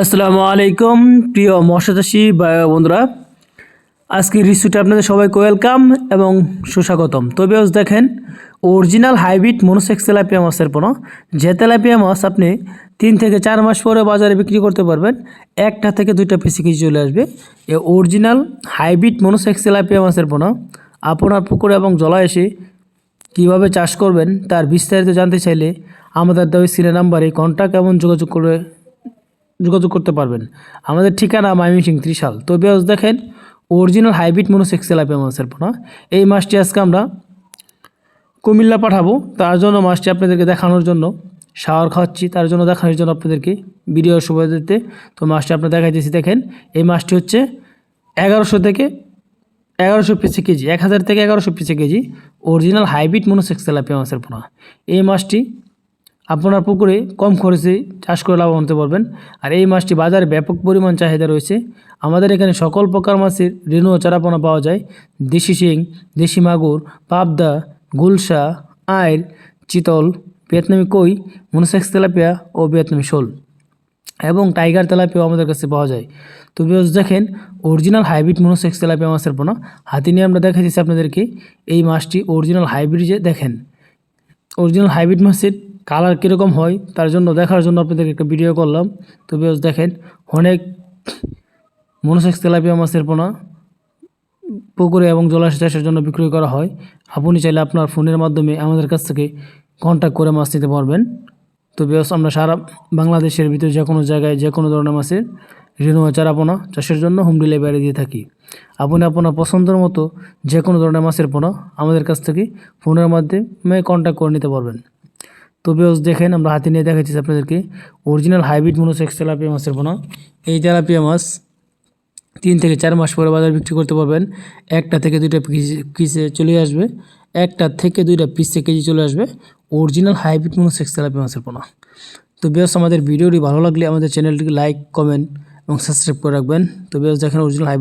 আসসালামু আলাইকুম, প্রিয় ও বন্ধুরা। আজকের রিসুটে আপনাদের সবাইকে ওয়েলকাম এবং সুস্বাগতম। তবে দেখেন অরিজিনাল হাইব্রিড মনোসেক্স মাছের পণ্য যে তেলাপিয়া মাছ আপনি তিন থেকে চার মাস পরে বাজারে বিক্রি করতে পারবেন, একটা থেকে দুইটা পিসি কেজি চলে আসবে। এ অরিজিনাল হাইব্রিড মনোসেক্স মাছের পণ্য আপনার পুকুরে এবং জলাশয়ে কীভাবে চাষ করবেন, তার বিস্তারিত জানতে চাইলে আমাদের দেওয়া সিনে নাম্বারে কন্ট্যাক্ট এবং যোগাযোগ করে যোগাযোগ করতে পারবেন। আমাদের ঠিকানা মাইমিসিং ত্রিশাল। তো বেশ দেখেন অরিজিনাল হাইব্রিড মনোসেক্স তেলাপিয়া মাছের পোনা এই মাছটি আজকে আমরা কুমিল্লা পাঠাবো। তার জন্য মাছটি আপনাদেরকে দেখানোর জন্য, শাওয়ার খাওয়াচ্ছি, তার জন্য দেখানোর জন্য আপনাদেরকে ভিডিও সুবিধা দিতে। তো মাছটি আপনার দেখাইতেছি, দেখেন, এই মাছটি হচ্ছে এগারোশো থেকে এগারোশো পিসে কেজি, এক হাজার থেকে এগারোশো পিসে KG original hybrid monosex tilapia মাছের পোনা এই মাছটি আপনার পুকুরে কম খরচে চাষ করে লাভবান হতে পারবেন। আর এই মাছটি বাজারে ব্যাপক পরিমাণ চাহিদা রয়েছে। আমাদের এখানে সকল প্রকার মাছের রেণু ও চারাপোনা পাওয়া যায়। দেশি শিং, দেশি মাগুর, পাবদা, গুলশা, আইল, চিতল, ভিয়েতনামি কই, মনোসেক্স তেলাপিয়া ও ভিয়েতনামি শোল এবং টাইগার তেলাপিয়াও আমাদের কাছে পাওয়া যায়। তো দেখেন অরিজিনাল হাইব্রিড মনোসেক্স তেলাপিয়া মাছের পোনা। হাতি নিয়ে আমরা দেখা দিচ্ছি আপনাদেরকে, এই মাছটি অরিজিনাল হাইব্রিড যে দেখেন। অরিজিনাল হাইব্রিড মাছের কালার কীরকম হয়, তার জন্য দেখার জন্য আপনাদেরকে একটা ভিডিও করলাম। তো বিকজ দেখেন, অনেক মনোসেক্স তেলাপিয়া মাছের পোনা পুকুরে এবং জলাশয় চাষের জন্য বিক্রয় করা হয়। আপনি চাইলে আপনার ফোনের মাধ্যমে আমাদের কাছ থেকে কন্ট্যাক্ট করে মাছ নিতে পারবেন। তো বেশ আমরা সারা বাংলাদেশের ভিতরে যে কোনো জায়গায় যে কোনো ধরনের মাছের ও চারাপোনা চাষের জন্য হোম ডেলিভারি দিয়ে থাকি। আপনি আপনার পছন্দের মতো যে কোনো ধরনের মাছের পোনা আমাদের কাছ থেকে ফোনের মাধ্যমে কন্ট্যাক্ট করে নিতে পারবেন। তো বেশ দেখেন আমরা হাতে নিয়ে দেখাচ্ছি আপনাদেরকে অরিজিনাল হাইব্রিড মনোসেক্স তেলাপিয়া মাছের পোনা এই তেলাপিয়া মাছ তিন থেকে চার মাস পরে বাজারে বিক্রি করতে পারবেন। একটা থেকে দুইটা পিসে চলে আসবে। একটা থেকে দুইটা পিসে কেজি চলে আসবে অরিজিনাল হাইব্রিড মনোসেক্স তেলাপিয়া মাছের পোনা তো বেশ আমাদের ভিডিওটি ভালো লাগলে আমাদের চ্যানেলটিকে লাইক, কমেন্ট এবং সাবস্ক্রাইব করে রাখবেন। তো বেশ দেখেন অরিজিনাল হাইব্রিড